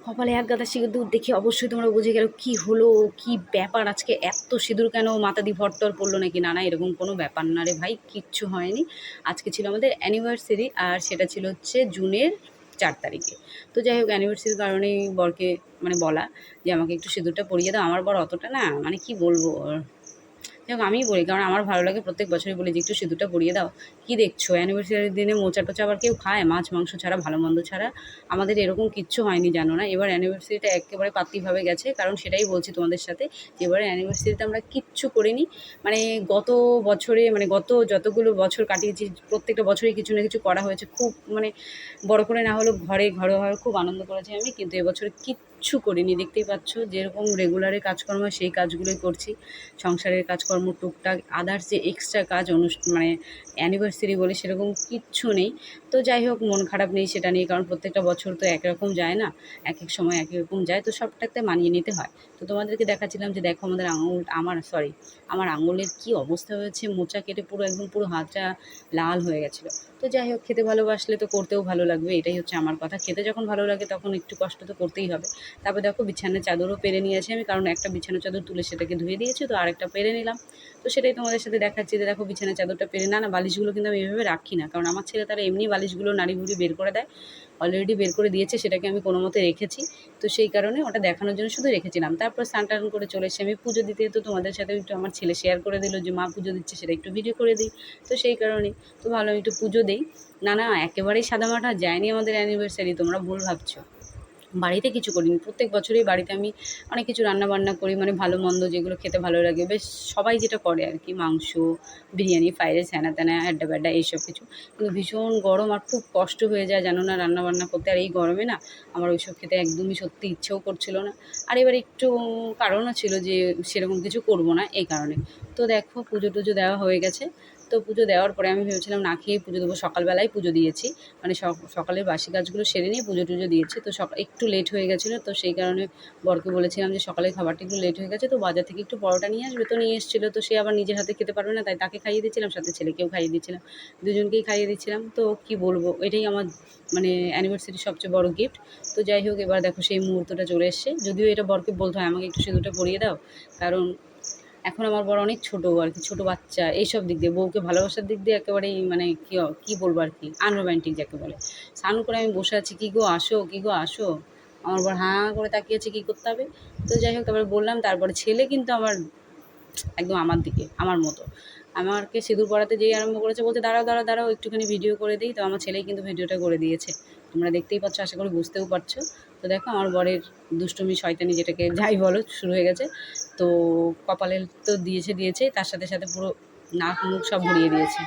কপালে এক গাদা সিঁদুর দেখে অবশ্যই তোমরা বুঝে গেল কি হলো, কি ব্যাপার? আজকে এত সিঁদুর কেন মাথা দিয়ে ভট্টর পড়ল নাকি? না না, এরকম কোনো ব্যাপার না রে ভাই, কিচ্ছু হয়নি। আজকে ছিল আমাদের অ্যানিভার্সারি আর সেটা ছিল হচ্ছে জুনের চার তারিখে। তো যাই হোক অ্যানিভার্সারির কারণেই বরকে মানে বলা যে আমাকে একটু সিঁদুরটা পরিয়ে দাও। আমার বর অতটা না মানে কি বলব? হোক আমিই বলি, কারণ আমার ভালো লাগে প্রত্যেক বছরই বলি যে, একটু সিঁদুরটা পরিয়ে দাও। কী দেখছ? অ্যানিভার্সারির দিনে মোচা টোচা আবার কেউ খায়? মাছ, মাংস ছাড়া, ভালো, মন্দ ছাড়া? আমাদের এরকম কিচ্ছু হয়নি, জানো না? এবার অ্যানিভার্সারিটা একেবারে পাতিভাবে গেছে, কারণ সেটাই বলছি তোমাদের সাথে যে, এবারে অ্যানিভার্সারিতে আমরা কিচ্ছু করিনি। মানে গত বছরে মানে গত যতগুলো বছর কাটিয়েছি, প্রত্যেকটা বছরই কিছু না কিছু করা হয়েছে। খুব মানে বড় করে না হলেও ঘরে ঘরে ঘরে খুব আনন্দ করেছি আমি, কিন্তু এবছর কিচ্ছু করিনি। দেখতেই পাচ্ছ যেরকম রেগুলারে কাজকর্ম সেই কাজগুলোই করছি। সংসারের কাজকর্ম, টুকটাক আদার্স যে এক্সট্রা কাজ অনুষ্ঠান মানে অ্যানিভার্সারি বলে সেরকম কিচ্ছু নেই। তো যাই হোক, মন খারাপ নেই সেটা নিয়ে, কারণ প্রত্যেকটা বছর তো একরকম যায় না। এক এক সময় এক এক রকম যায়, তো সবটাতে মানিয়ে নিতে হয়। তো তোমাদেরকে দেখাচ্ছিলাম যে দেখো আমাদের আঙুল, আমার সরি আমার আঙুলের কি অবস্থা হয়েছে, মোচা কেটে পুরো একদম পুরো হাতটা লাল হয়ে গেছিল। তো যাই হোক, খেতে ভালোবাসলে তো করতেও ভালো লাগবে, এটাই হচ্ছে আমার কথা। খেতে যখন ভালো লাগে তখন একটু কষ্ট তো করতেই হবে। তারপর দেখো বিছানার চাদরও পেরে নিয়ে আসি আমি, কারণ একটা বিছানার চাদর তুলে সেটাকে ধুয়ে দিয়েছি, তো আরেকটা পেরে নিলাম। তো সেটাই তোমাদের সাথে দেখাচ্ছি যে দেখো বিছানার চাদরটা পেরে, না না, বালিশগুলো কিন্তু আমি এভাবে রাখি না, কারণ আমার ছেলে তারা এমনি বালিশগুলো নাড়ি ভুড়ি বের করে দেয় অলরেডি বের করে দিয়েছে, সেটাকে আমি কোনো মতে রেখেছি। তো সেই কারণে ওটা দেখানোর জন্য শুধু রেখেছিলাম। তারপর স্নান টান করে চলে এসে আমি পুজো দিতে, তো তোমাদের সাথে একটু আমার ছেলে শেয়ার করে দিল যে, মা, পুজো দিচ্ছে, সেটা একটু ভিডিও করে দিই। তো সেই কারণে, তো ভালো আমি একটু পুজো দিই। না না, একেবারেই সাদামাটা যায়নি আমাদের অ্যানিভার্সারি তোমরা ভুল ভাবছ। বাড়িতে কিছু করিনি। প্রত্যেক বছরই বাড়িতে আমি অনেক কিছু রান্না বান্না করি মানে ভালো মন্দ যেগুলো খেতে ভালো লাগে। বেশ সবাই যেটা করে আর কি, মাংস, বিরিয়ানি, ফ্রাইড রাইস, হ্যানা ত্যানা হ্যাড্ডা ব্যাড্ডা এইসব কিছু। কিন্তু ভীষণ গরম আর খুব কষ্ট হয়ে যায় জানো না রান্না বান্না করতে। আর এই গরমে না আমার ওইসব খেতে একদমই সত্যি ইচ্ছেও করছিল না। আর এবার একটু কারণও ছিল যে সেরকম কিছু করব না এই কারণে। তো দেখো পুজো টুজো দেওয়া হয়ে গেছে। তো পুজো দেওয়ার পরে আমি ভেবেছিলাম না খেয়ে পুজো দেবো, সকালবেলায় পুজো দিয়েছি। মানে সক- সকালের বাসি কাজগুলো সেরে নিয়ে পুজো টুজো দিয়েছি। তো সকাল একটু লেট হয়ে গেছিল, তো সেই কারণে বরকে বলেছিলাম যে সকালের খাবারটা একটু লেট হয়ে গেছে, তো বাজার থেকে একটু পরোটা নিয়ে আসবে তো নিয়ে এসেছিল। তো সে আবার নিজের হাতে খেতে পারবে না, তাই তাকে খাইয়ে দিচ্ছিলাম সাথে ছেলেকেও খাইয়ে দিচ্ছিলাম দুজনকেই খাইয়ে দিচ্ছিলাম তো কি বলব, এটাই আমার মানে অ্যানিভার্সারির সবচেয়ে বড় গিফট তো যাই হোক, এবার দেখো সেই মুহূর্তটা চলে এসছে। যদিও এটা বরকে বলতে হয়, আমাকে একটু সিঁদুরটা পরিয়ে দাও। কারণ এখন আমার বড় অনেক ছোটো আর কি, ছোটো বাচ্চা, এইসব দিক দিয়ে, বউকে ভালোবাসার দিক দিয়ে একেবারেই মানে কী কী বলব আর কি আনরোম্যান্টিক যাকে বলে। স্নান করে আমি বসে আছি, কী গো, আসো, কী গো, আসো। আমার বর হাঁ করে তাকিয়েছে কী করতে হবে? তো যাই হোক, তারপরে বললাম, তারপরে ছেলে কিন্তু আমার একদম আমার দিকে, আমার মতো। আমাকে সিঁদুর পরাতে যেই আরম্ভ করেছে বলতে দাঁড়াও দাঁড়াও দাঁড়াও, একটুখানি ভিডিও করে দিই। তো আমার ছেলেই কিন্তু ভিডিওটা করে দিয়েছে। তোমরা দেখতেই পাচ্ছ, আশা করি বুঝতেও পারছ। তো দেখো, আমার বরের দুষ্টুমি, শয়তানি যেটাকে যাই বলো, শুরু হয়ে গেছে। তো কপালে তো দিয়েছে দিয়েছে, তার সাথে সাথে পুরো নাক মুখ সব ভরিয়ে দিয়েছে।